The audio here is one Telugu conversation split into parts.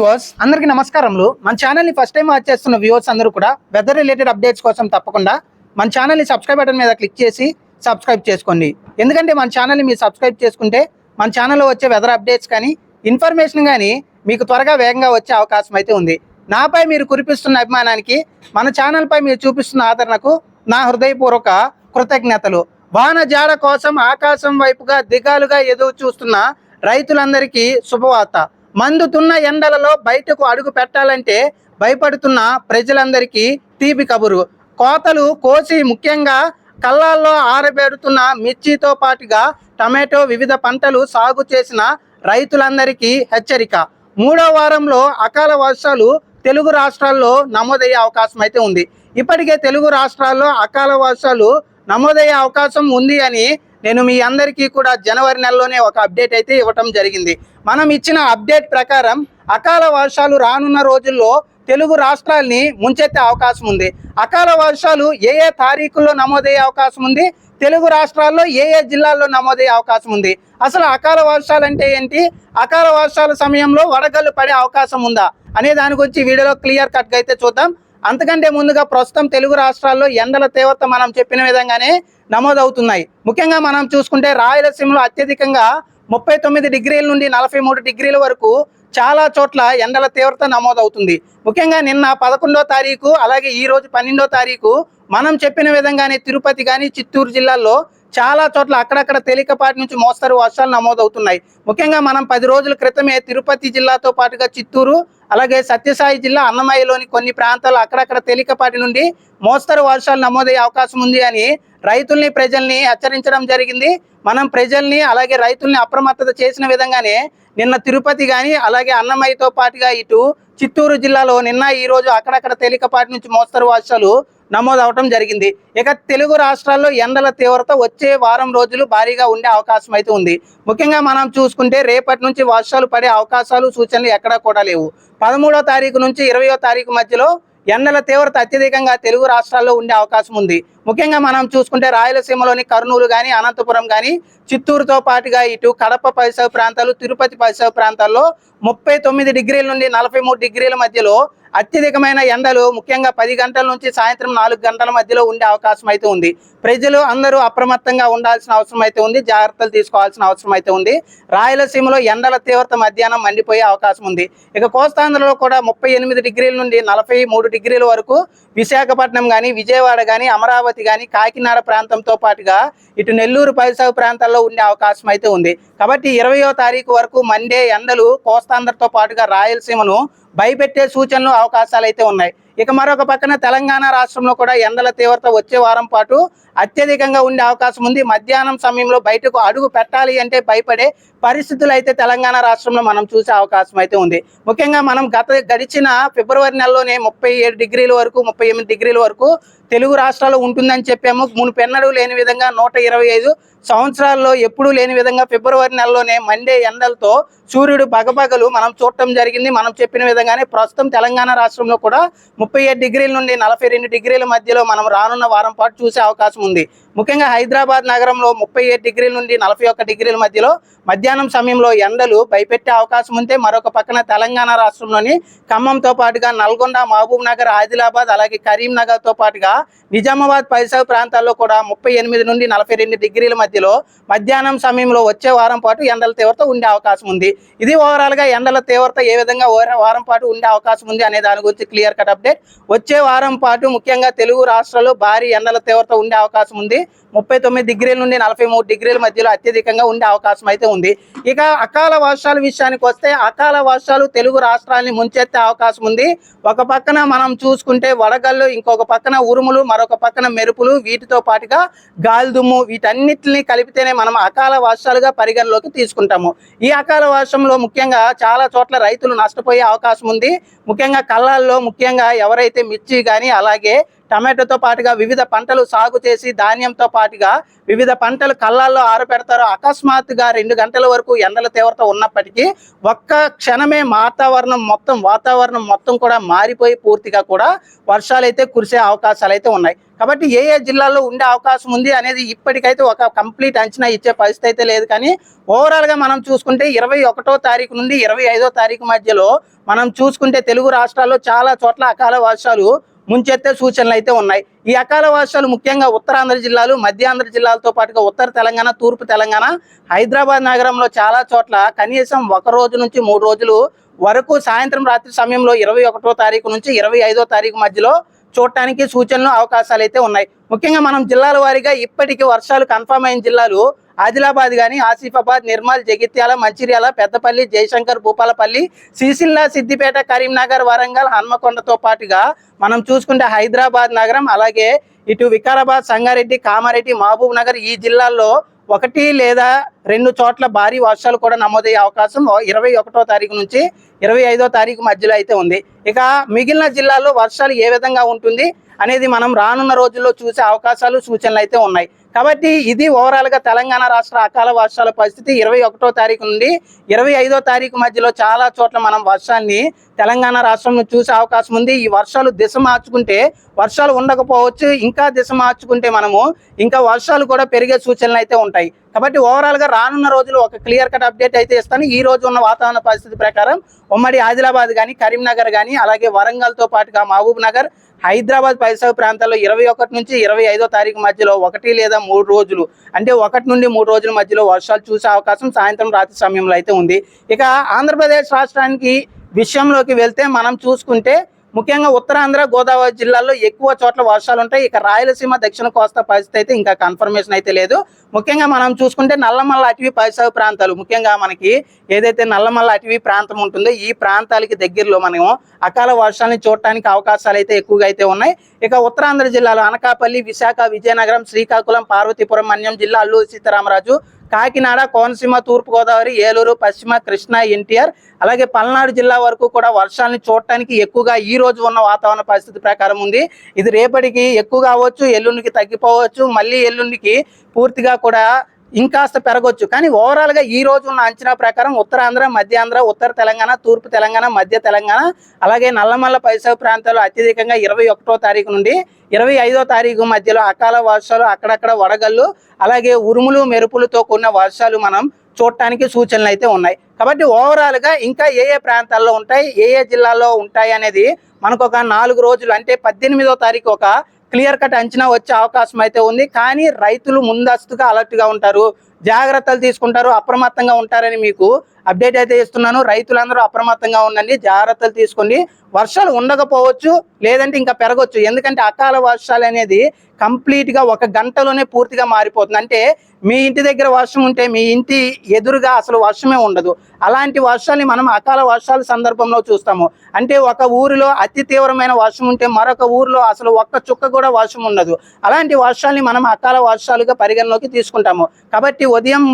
వ్యూవర్స్ అందరికీ నమస్కారములు. మన ఛానల్ని ఫస్ట్ టైం వాచ్ చేస్తున్న వ్యూవర్స్ అందరూ కూడా వెదర్ రిలేటెడ్ అప్డేట్స్ కోసం తప్పకుండా మన ఛానల్ని సబ్స్క్రైబ్ బటన్ మీద క్లిక్ చేసి సబ్స్క్రైబ్ చేసుకోండి. ఎందుకంటే మన ఛానల్ని మీరు సబ్స్క్రైబ్ చేసుకుంటే మన ఛానల్లో వచ్చే వెదర్ అప్డేట్స్ కానీ ఇన్ఫర్మేషన్ కానీ మీకు త్వరగా వేగంగా వచ్చే అవకాశం అయితే ఉంది. నాపై మీరు కురిపిస్తున్న అభిమానానికి మన ఛానల్పై మీరు చూపిస్తున్న ఆదరణకు నా హృదయపూర్వక కృతజ్ఞతలు. వాన జాడ కోసం ఆకాశం వైపుగా దిగాలుగా ఎదురు చూస్తున్న రైతులందరికీ శుభవార్త. మందుతున్న ఎండలలో బయటకు అడుగు పెట్టాలంటే భయపడుతున్న ప్రజలందరికీ తీపి కబురు. కోతలు కోసి ముఖ్యంగా కళ్ళాల్లో ఆరబెడుతున్న మిర్చితో పాటుగా టమాటో వివిధ పంటలు సాగు చేసిన రైతులందరికీ హెచ్చరిక. మూడో వారంలో అకాల వర్షాలు తెలుగు రాష్ట్రాల్లో నమోదయ్యే అవకాశం అయితే ఉంది. ఇప్పటికే తెలుగు రాష్ట్రాల్లో అకాల వర్షాలు నమోదయ్యే అవకాశం ఉంది అని నేను మీ అందరికీ కూడా జనవరి నెలలోనే ఒక అప్డేట్ అయితే ఇవ్వటం జరిగింది. మనం ఇచ్చిన అప్డేట్ ప్రకారం అకాల వర్షాలు రానున్న రోజుల్లో తెలుగు రాష్ట్రాల్ని ముంచెత్తే అవకాశం ఉంది. అకాల వర్షాలు ఏ ఏ తారీఖుల్లో నమోదయ్యే అవకాశం ఉంది? తెలుగు రాష్ట్రాల్లో ఏ ఏ జిల్లాల్లో నమోదయ్యే అవకాశం ఉంది? అసలు అకాల వర్షాలు అంటే ఏంటి? అకాల వర్షాల సమయంలో వడగళ్ళు పడే అవకాశం ఉందా? అనే దాని గురించి వీడియోలో క్లియర్ కట్గా అయితే చూద్దాం. అంతకంటే ముందుగా ప్రస్తుతం తెలుగు రాష్ట్రాల్లో ఎండల తీవ్రత మనం చెప్పిన విధంగానే నమోదవుతున్నాయి. ముఖ్యంగా మనం చూసుకుంటే రాయలసీమలో అత్యధికంగా ముప్పై తొమ్మిది డిగ్రీల నుండి నలభై మూడు డిగ్రీల వరకు చాలా చోట్ల ఎండల తీవ్రత నమోదవుతుంది. ముఖ్యంగా నిన్న పదకొండో తారీఖు అలాగే ఈ రోజు పన్నెండో తారీఖు మనం చెప్పిన విధంగానే తిరుపతి కానీ చిత్తూరు జిల్లాల్లో చాలా చోట్ల అక్కడక్కడ తేలికపాటి నుంచి మోస్తరు వర్షాలు నమోదవుతున్నాయి. ముఖ్యంగా మనం పది రోజుల క్రితమే తిరుపతి జిల్లాతో పాటుగా చిత్తూరు అలాగే సత్యసాయి జిల్లా అన్నమయ్యలోని కొన్ని ప్రాంతాలు అక్కడక్కడ తేలికపాటి నుండి మోస్తరు వర్షాలు నమోదయ్యే అవకాశం ఉంది అని రైతుల్ని ప్రజల్ని హెచ్చరించడం జరిగింది. మనం ప్రజల్ని అలాగే రైతుల్ని అప్రమత్తత చేసిన విధంగానే నిన్న తిరుపతి కానీ అలాగే అన్నమయ్యతో పాటుగా ఇటు చిత్తూరు జిల్లాలో నిన్న ఈరోజు అక్కడక్కడ తేలికపాటి నుంచి మోస్తరు వర్షాలు నమోదు అవటం జరిగింది. ఇక తెలుగు రాష్ట్రాల్లో ఎండల తీవ్రత వచ్చే వారం రోజులు భారీగా ఉండే అవకాశం అయితే ఉంది. ముఖ్యంగా మనం చూసుకుంటే రేపటి నుంచి వర్షాలు పడే అవకాశాలు సూచనలు ఎక్కడా కూడా లేవు. పదమూడో తారీఖు నుంచి ఇరవయో తారీఖు మధ్యలో ఎండల తీవ్రత అత్యధికంగా తెలుగు రాష్ట్రాల్లో ఉండే అవకాశం ఉంది. ముఖ్యంగా మనం చూసుకుంటే రాయలసీమలోని కర్నూలు కానీ అనంతపురం కానీ చిత్తూరుతో పాటుగా ఇటు కడప పరిసర ప్రాంతాలు తిరుపతి పరిసర ప్రాంతాల్లో ముప్పై తొమ్మిది డిగ్రీల నుండి నలభై మూడు డిగ్రీల మధ్యలో అత్యధికమైన ఎండలు ముఖ్యంగా పది గంటల నుంచి సాయంత్రం నాలుగు గంటల మధ్యలో ఉండే అవకాశం అయితే ఉంది. ప్రజలు అందరూ అప్రమత్తంగా ఉండాల్సిన అవసరం అయితే ఉంది. జాగ్రత్తలు తీసుకోవాల్సిన అవసరం అయితే ఉంది. రాయలసీమలో ఎండల తీవ్రత మధ్యాహ్నం మండిపోయే అవకాశం ఉంది. ఇక కోస్తాంధ్రలో కూడా ముప్పై ఎనిమిది డిగ్రీల నుండి నలభై మూడు డిగ్రీల వరకు విశాఖపట్నం కానీ విజయవాడ కానీ అమరావతి కానీ కాకినాడ ప్రాంతంతో పాటుగా ఇటు నెల్లూరు పరిసర ప్రాంతాల్లో ఉండే అవకాశం అయితే ఉంది. కాబట్టి ఇరవయో తారీఖు వరకు మండే ఎండలు కోస్తాంధ్రతో పాటుగా రాయలసీమను భయపెట్టే సూచనలు అవకాశాలు అయితే ఉన్నాయి. ఇక మరొక పక్కన తెలంగాణ రాష్ట్రంలో కూడా ఎండల తీవ్రత వచ్చే వారం పాటు అత్యధికంగా ఉండే అవకాశం ఉంది. మధ్యాహ్నం సమయంలో బయటకు అడుగు పెట్టాలి అంటే భయపడే పరిస్థితులు అయితే తెలంగాణ రాష్ట్రంలో మనం చూసే అవకాశం అయితే ఉంది. ముఖ్యంగా మనం గత గడిచిన ఫిబ్రవరి నెలలోనే ముప్పై ఏడు డిగ్రీల వరకు ముప్పై ఎనిమిది డిగ్రీల వరకు తెలుగు రాష్ట్రాల్లో ఉంటుందని చెప్పాము. మునుపెన్నడూ లేని విధంగా నూట ఇరవై ఐదు సంవత్సరాల్లో ఎప్పుడూ లేని విధంగా ఫిబ్రవరి నెలలోనే మండే ఎండలతో సూర్యుడు బగబగలు మనం చూడటం జరిగింది. మనం చెప్పిన విధంగానే ప్రస్తుతం తెలంగాణ రాష్ట్రంలో కూడా ముప్పై ఏడు డిగ్రీల నుండి నలభై రెండు డిగ్రీల మధ్యలో మనం రానున్న వారం పాటు చూసే అవకాశం ఉంది. ముఖ్యంగా హైదరాబాద్ నగరంలో ముప్పై ఏడు డిగ్రీల నుండి నలభై ఒక్క డిగ్రీల మధ్యలో మధ్యాహ్నం సమయంలో ఎండలు భయపెట్టే అవకాశం ఉంటే మరొక పక్కన తెలంగాణ రాష్ట్రంలోని ఖమ్మంతో పాటుగా నల్గొండ మహబూబ్ నగర్ ఆదిలాబాద్ అలాగే కరీంనగర్తో పాటుగా నిజామాబాద్ పరిసర ప్రాంతాల్లో కూడా ముప్పై ఎనిమిది నుండి నలభై రెండు డిగ్రీల మధ్యలో మధ్యాహ్నం సమయంలో వచ్చే వారం పాటు ఎండల తీవ్రత ఉండే అవకాశం ఉంది. ఇది ఓవరాల్గా ఎండల తీవ్రత ఏ విధంగా వారం పాటు ఉండే అవకాశం ఉంది అనే దాని గురించి క్లియర్ కట్ అప్డేట్ వచ్చే వారం పాటు ముఖ్యంగా తెలుగు రాష్ట్రాల్లో భారీ ఎండల తీవ్రత ఉండే అవకాశం అవకాశం ఉంది. ముప్పై తొమ్మిది డిగ్రీల నుండి నలభై మూడు డిగ్రీల మధ్యలో అత్యధికంగా ఉండే అవకాశం అయితే ఉంది. ఇక అకాల వర్షాల విషయానికి వస్తే అకాల వర్షాలు తెలుగు రాష్ట్రాలని ముంచెత్తే అవకాశం ఉంది. ఒక పక్కన మనం చూసుకుంటే వడగళ్ళు ఇంకొక పక్కన ఉరుములు మరొక పక్కన మెరుపులు వీటితో పాటుగా గాలిదుమ్ము వీటన్నిటిని కలిపితేనే మనం అకాల వర్షాలుగా పరిగణలోకి తీసుకుంటాము. ఈ అకాల వర్షంలో ముఖ్యంగా చాలా చోట్ల రైతులు నష్టపోయే అవకాశం ఉంది. ముఖ్యంగా కళ్ళాల్లో ముఖ్యంగా ఎవరైతే మిర్చి కానీ అలాగే టమాటోతో పాటుగా వివిధ పంటలు సాగు చేసి ధాన్యంతో పాటుగా వివిధ పంటలు కళ్ళాల్లో ఆరపెడతారు. అకస్మాత్తుగా రెండు గంటల వరకు ఎండల తీవ్రత ఉన్నప్పటికీ ఒక్క క్షణమే వాతావరణం మొత్తం వాతావరణం మొత్తం కూడా మారిపోయి పూర్తిగా కూడా వర్షాలు అయితే కురిసే అవకాశాలు అయితే ఉన్నాయి. కాబట్టి ఏ ఏ జిల్లాల్లో ఉండే అవకాశం ఉంది అనేది ఇప్పటికైతే ఒక కంప్లీట్ అంచనా ఇచ్చే పరిస్థితి అయితే లేదు. కానీ ఓవరాల్గా మనం చూసుకుంటే ఇరవై ఒకటో తారీఖు నుండి ఇరవై ఐదో తారీఖు మధ్యలో మనం చూసుకుంటే తెలుగు రాష్ట్రాల్లో చాలా చోట్ల అకాల వర్షాలు ముంచెత్తే సూచనలు అయితే ఉన్నాయి. ఈ అకాల వర్షాలు ముఖ్యంగా ఉత్తరాంధ్ర జిల్లాలు మధ్యాంధ్ర జిల్లాలతో పాటుగా ఉత్తర తెలంగాణ తూర్పు తెలంగాణ హైదరాబాద్ నగరంలో చాలా చోట్ల కనీసం ఒక రోజు నుంచి మూడు రోజులు వరకు సాయంత్రం రాత్రి సమయంలో ఇరవై ఒకటో తారీఖు నుంచి ఇరవై ఐదో తారీఖు మధ్యలో చూడటానికి సూచనలు అవకాశాలు అయితే ఉన్నాయి. ముఖ్యంగా మనం జిల్లాల వారీగా ఇప్పటికీ వర్షాలు కన్ఫర్మ్ అయిన జిల్లాలు ఆదిలాబాద్ కానీ ఆసిఫాబాద్ నిర్మల్ జగిత్యాల మంచిర్యాల పెద్దపల్లి జయశంకర్ భూపాలపల్లి సిరిసిల్ల సిద్దిపేట కరీంనగర్ వరంగల్ హన్మకొండతో పాటుగా మనం చూసుకుంటే హైదరాబాద్ నగరం అలాగే ఇటు వికారాబాద్ సంగారెడ్డి కామారెడ్డి మహబూబ్ నగర్ ఈ జిల్లాల్లో ఒకటి లేదా రెండు చోట్ల భారీ వర్షాలు కూడా నమోదయ్యే అవకాశం ఇరవై ఒకటో తారీఖు నుంచి ఇరవై ఐదో తారీఖు మధ్యలో అయితే ఉంది. ఇక మిగిలిన జిల్లాల్లో వర్షాలు ఏ విధంగా ఉంటుంది అనేది మనం రానున్న రోజుల్లో చూసే అవకాశాలు సూచనలు అయితే ఉన్నాయి. కాబట్టి ఇది ఓవరాల్గా తెలంగాణ రాష్ట్ర అకాల వర్షాల పరిస్థితి. ఇరవై ఒకటో తారీఖు నుండి ఇరవై ఐదో తారీఖు మధ్యలో చాలా చోట్ల మనం వర్షాన్ని తెలంగాణ రాష్ట్రంలో చూసే అవకాశం ఉంది. ఈ వర్షాలు దిశ మార్చుకుంటే వర్షాలు ఉండకపోవచ్చు. ఇంకా దిశ మార్చుకుంటే మనము ఇంకా వర్షాలు కూడా పెరిగే సూచనలు అయితే ఉంటాయి. కాబట్టి ఓవరాల్గా రానున్న రోజులు ఒక క్లియర్ కట్ అప్డేట్ అయితే ఇస్తాను. ఈ రోజు ఉన్న వాతావరణ పరిస్థితి ప్రకారం ఉమ్మడి ఆదిలాబాద్ కానీ కరీంనగర్ కానీ అలాగే వరంగల్తో పాటుగా మహబూబ్ నగర్ హైదరాబాద్ పరిసర ప్రాంతాల్లో ఇరవై ఒకటి నుంచి ఇరవై ఐదో తారీఖు మధ్యలో ఒకటి లేదా మూడు రోజులు అంటే ఒకటి నుండి మూడు రోజుల మధ్యలో వర్షాలు చూసే అవకాశం సాయంత్రం రాత్రి సమయంలో అయితే ఉంది. ఇక ఆంధ్రప్రదేశ్ రాష్ట్రానికి విషయంలోకి వెళ్తే మనం చూసుకుంటే ముఖ్యంగా ఉత్తరాంధ్ర గోదావరి జిల్లాల్లో ఎక్కువ చోట్ల వర్షాలు ఉంటాయి. ఇక రాయలసీమ దక్షిణ కోస్తా పరిస్థితి అయితే ఇంకా కన్ఫర్మేషన్ అయితే లేదు. ముఖ్యంగా మనం చూసుకుంటే నల్లమల్ల అటవీ పరిసర ప్రాంతాలు ముఖ్యంగా మనకి ఏదైతే నల్లమల్ల అటవీ ప్రాంతం ఉంటుందో ఈ ప్రాంతాలకి దగ్గరలో మనం అకాల వర్షాలను చూడటానికి అవకాశాలు అయితే ఎక్కువగా అయితే ఉన్నాయి. ఇక ఉత్తరాంధ్ర జిల్లాలో అనకాపల్లి విశాఖ విజయనగరం శ్రీకాకుళం పార్వతీపురం మన్యం జిల్లా అల్లూరు సీతారామరాజు కాకినాడ కోనసీమ తూర్పుగోదావరి ఏలూరు పశ్చిమ కృష్ణా ఎన్టీఆర్ అలాగే పల్నాడు జిల్లా వరకు కూడా వర్షాలను చూడటానికి ఎక్కువగా ఈ రోజు ఉన్న వాతావరణ పరిస్థితి ప్రకారం ఉంది. ఇది రేపటికి ఎక్కువగా అవ్వచ్చు ఎల్లుండికి తగ్గిపోవచ్చు. మళ్ళీ ఎల్లుండికి పూర్తిగా కూడా ఇంకాస్త పెరగొచ్చు. కానీ ఓవరాల్గా ఈ రోజు ఉన్న అంచనా ప్రకారం ఉత్తరాంధ్ర మధ్యాంధ్ర ఉత్తర తెలంగాణ తూర్పు తెలంగాణ మధ్య తెలంగాణ అలాగే నల్లమల్ల పరిసర ప్రాంతాల్లో అత్యధికంగా ఇరవై ఒకటో తారీఖు నుండి ఇరవై ఐదో తారీఖు మధ్యలో అకాల వర్షాలు అక్కడక్కడ వడగళ్ళు అలాగే ఉరుములు మెరుపులతో కూడిన వర్షాలు మనం చూడటానికి సూచనలు అయితే ఉన్నాయి. కాబట్టి ఓవరాల్గా ఇంకా ఏ ఏ ప్రాంతాల్లో ఉంటాయి ఏ ఏ జిల్లాల్లో ఉంటాయి అనేది మనకు ఒక నాలుగు రోజులు అంటే పద్దెనిమిదో తారీఖు ఒక క్లియర్ కట్ అంచనా వచ్చే అవకాశం అయితే ఉంది. కానీ రైతులు ముందస్తుగా అలర్ట్గా ఉంటారు జాగ్రత్తలు తీసుకుంటారు అప్రమత్తంగా ఉంటారని మీకు అప్డేట్ అయితే ఇస్తున్నాను. రైతులందరూ అప్రమత్తంగా ఉండండి. జాగ్రత్తలు తీసుకోండి వర్షాలు ఉండకపోవచ్చు లేదంటే ఇంకా పెరగవచ్చు ఎందుకంటే అకాల వర్షాలు అనేది కంప్లీట్గా ఒక గంటలోనే పూర్తిగా మారిపోతుంది. అంటే మీ ఇంటి దగ్గర వర్షం ఉంటే మీ ఇంటి ఎదురుగా అసలు వర్షమే ఉండదు. అలాంటి వర్షాలని మనం అకాల వర్షాల సందర్భంలో చూస్తాము. అంటే ఒక ఊరిలో అతి తీవ్రమైన వర్షం ఉంటే మరొక ఊరిలో అసలు ఒక్క చుక్క కూడా వర్షం ఉండదు. అలాంటి వర్షాలని మనం అకాల వర్షాలుగా పరిగణలోకి తీసుకుంటాము. కాబట్టి ఉదయం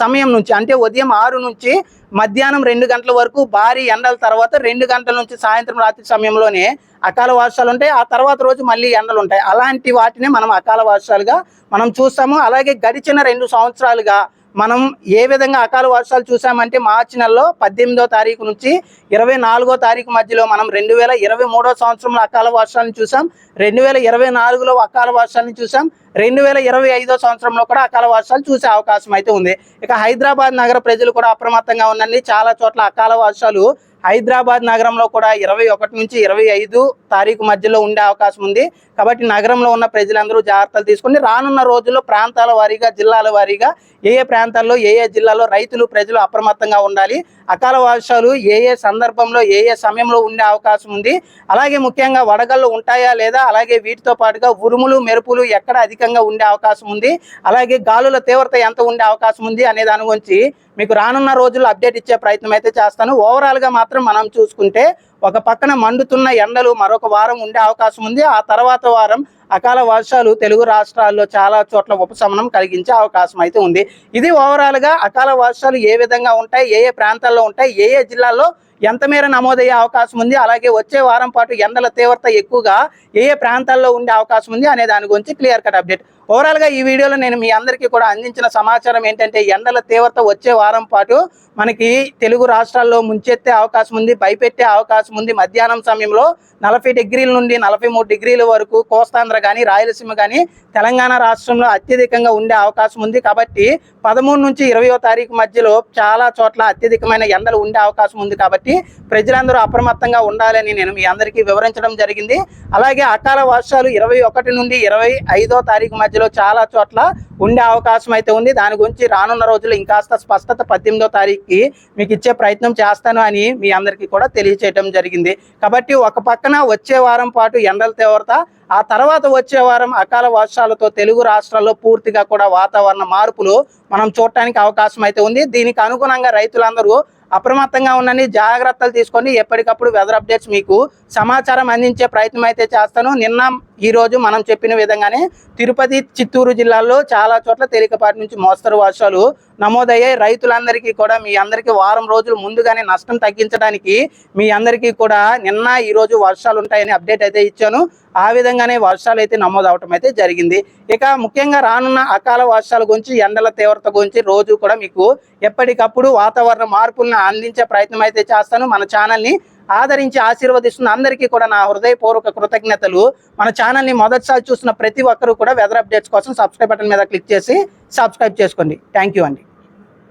సమయం నుంచి అంటే ఉదయం ఆరు నుంచి మధ్యాహ్నం రెండు గంటల వరకు భారీ ఎండల తర్వాత రెండు గంటల నుంచి సాయంత్రం రాత్రి సమయంలోనే అకాల వర్షాలు ఉంటాయి. ఆ తర్వాత రోజు మళ్ళీ ఎండలు ఉంటాయి. అలాంటి వాటిని మనం అకాల వర్షాలుగా మనం చూస్తాము. అలాగే గడిచిన రెండు సంవత్సరాలుగా మనం ఏ విధంగా అకాల వర్షాలు చూసామంటే మార్చి నెలలో పద్దెనిమిదో తారీఖు నుంచి ఇరవై నాలుగో తారీఖు మధ్యలో మనం రెండు వేల ఇరవై మూడో సంవత్సరంలో అకాల వర్షాలను చూసాం. రెండు వేల ఇరవై నాలుగులో అకాల వర్షాలను చూసాం. రెండు వేల ఇరవై ఐదో సంవత్సరంలో కూడా అకాల వర్షాలు చూసే అవకాశం అయితే ఉంది. ఇక హైదరాబాద్ నగర ప్రజలు కూడా అప్రమత్తంగా ఉండండి. చాలా చోట్ల అకాల వర్షాలు హైదరాబాద్ నగరంలో కూడా ఇరవై ఒకటి నుంచి ఇరవై ఐదు తారీఖు మధ్యలో ఉండే అవకాశం ఉంది. కాబట్టి నగరంలో ఉన్న ప్రజలందరూ జాగ్రత్తలు తీసుకుని రానున్న రోజుల్లో ప్రాంతాల వారీగా జిల్లాల వారీగా ఏ ఏ ప్రాంతాల్లో ఏ ఏ జిల్లాలో రైతులు ప్రజలు అప్రమత్తంగా ఉండాలి. అకాల వర్షాలు ఏ ఏ సందర్భంలో ఏ ఏ సమయంలో ఉండే అవకాశం ఉంది. అలాగే ముఖ్యంగా వడగళ్ళు ఉంటాయా లేదా? అలాగే వీటితో పాటుగా ఉరుములు మెరుపులు ఎక్కడ అధికంగా ఉండే అవకాశం ఉంది. అలాగే గాలుల తీవ్రత ఎంత ఉండే అవకాశం ఉంది అనే దాని గురించి మీకు రానున్న రోజుల్లో అప్డేట్ ఇచ్చే ప్రయత్నం అయితే చేస్తాను. ఓవరాల్గా మాత్రం మనం చూసుకుంటే ఒక పక్కన మండుతున్న ఎండలు మరొక వారం ఉండే అవకాశం ఉంది. ఆ తర్వాత వారం అకాల వర్షాలు తెలుగు రాష్ట్రాల్లో చాలా చోట్ల ఉపశమనం కలిగించే అవకాశం అయితే ఉంది. ఇది ఓవరాల్గా అకాల వర్షాలు ఏ విధంగా ఉంటాయి ఏ ఏ ప్రాంతాల్లో ఉంటాయి ఏ ఏ జిల్లాల్లో ఎంత మేర నమోదయ్యే అవకాశం ఉంది? అలాగే వచ్చే వారం పాటు ఎండల తీవ్రత ఎక్కువగా ఏ ఏ ప్రాంతాల్లో ఉండే అవకాశం ఉంది అనే దాని గురించి క్లియర్ కట్ అప్డేట్ ఓవరాల్గా ఈ వీడియోలో నేను మీ అందరికీ కూడా అందించిన సమాచారం ఏంటంటే ఎండల తీవ్రత వచ్చే వారం పాటు మనకి తెలుగు రాష్ట్రాల్లో ముంచెత్తే అవకాశం ఉంది భయపెట్టే అవకాశం ఉంది. మధ్యాహ్నం సమయంలో నలభై డిగ్రీల నుండి నలభై మూడు డిగ్రీల వరకు కోస్తాంధ్ర కానీ రాయలసీమ కానీ తెలంగాణ రాష్ట్రంలో అత్యధికంగా ఉండే అవకాశం ఉంది. కాబట్టి పదమూడు నుంచి ఇరవయో తారీఖు మధ్యలో చాలా చోట్ల అత్యధికమైన ఎండలు ఉండే అవకాశం ఉంది కాబట్టి ప్రజలందరూ అప్రమత్తంగా ఉండాలని నేను మీ అందరికీ వివరించడం జరిగింది. అలాగే అకాల వర్షాలు ఇరవై ఒకటి నుండి ఇరవై ఐదో తారీఖు మధ్యలో చాలా చోట్ల ఉండే అవకాశం అయితే ఉంది. దాని గురించి రానున్న రోజుల్లో ఇంకాస్త స్పష్టత పద్దెనిమిదో తారీఖుకి మీకు ఇచ్చే ప్రయత్నం చేస్తాను అని మీ అందరికీ కూడా తెలియచేయడం జరిగింది. కాబట్టి ఒక పక్కన వచ్చే వారం పాటు ఎండల తీవ్రత ఆ తర్వాత వచ్చే వారం అకాల వర్షాలతో తెలుగు రాష్ట్రాల్లో పూర్తిగా కూడా వాతావరణ మార్పులు మనం చూడటానికి అవకాశం అయితే ఉంది. దీనికి అనుగుణంగా రైతులందరూ అప్రమత్తంగా ఉండండి జాగ్రత్తలు తీసుకొని ఎప్పటికప్పుడు వెదర్ అప్డేట్స్ మీకు సమాచారం అందించే ప్రయత్నం అయితే చేస్తాను. నిన్న ఈ రోజు మనం చెప్పిన విధంగానే తిరుపతి చిత్తూరు జిల్లాల్లో చాలా చోట్ల తేలికపాటి నుంచి మోస్తరు వర్షాలు నమోదయ్యాయి. రైతులందరికీ కూడా మీ అందరికీ వారం రోజులు ముందుగానే నష్టం తగ్గించడానికి మీ అందరికీ కూడా నిన్న ఈరోజు వర్షాలు ఉంటాయని అప్డేట్ అయితే ఇచ్చాను. ఆ విధంగానే వర్షాలు అయితే నమోదు అవటం అయితే జరిగింది. ఇక ముఖ్యంగా రానున్న అకాల వర్షాల గురించి ఎండల తీవ్రత గురించి రోజు కూడా మీకు ఎప్పటికప్పుడు వాతావరణ మార్పులను అందించే ప్రయత్నం అయితే చేస్తాను. మన ఛానల్ని ఆదరించి ఆశీర్వదిస్తున్న అందరికీ కూడా నా హృదయపూర్వక కృతజ్ఞతలు. మన ఛానల్ని మొదటిసారి చూసిన ప్రతి ఒక్కరూ కూడా వెదర్ అప్డేట్స్ కోసం సబ్స్క్రైబ్ బటన్ మీద క్లిక్ చేసి సబ్స్క్రైబ్ చేసుకోండి. థ్యాంక్ యూ అండి.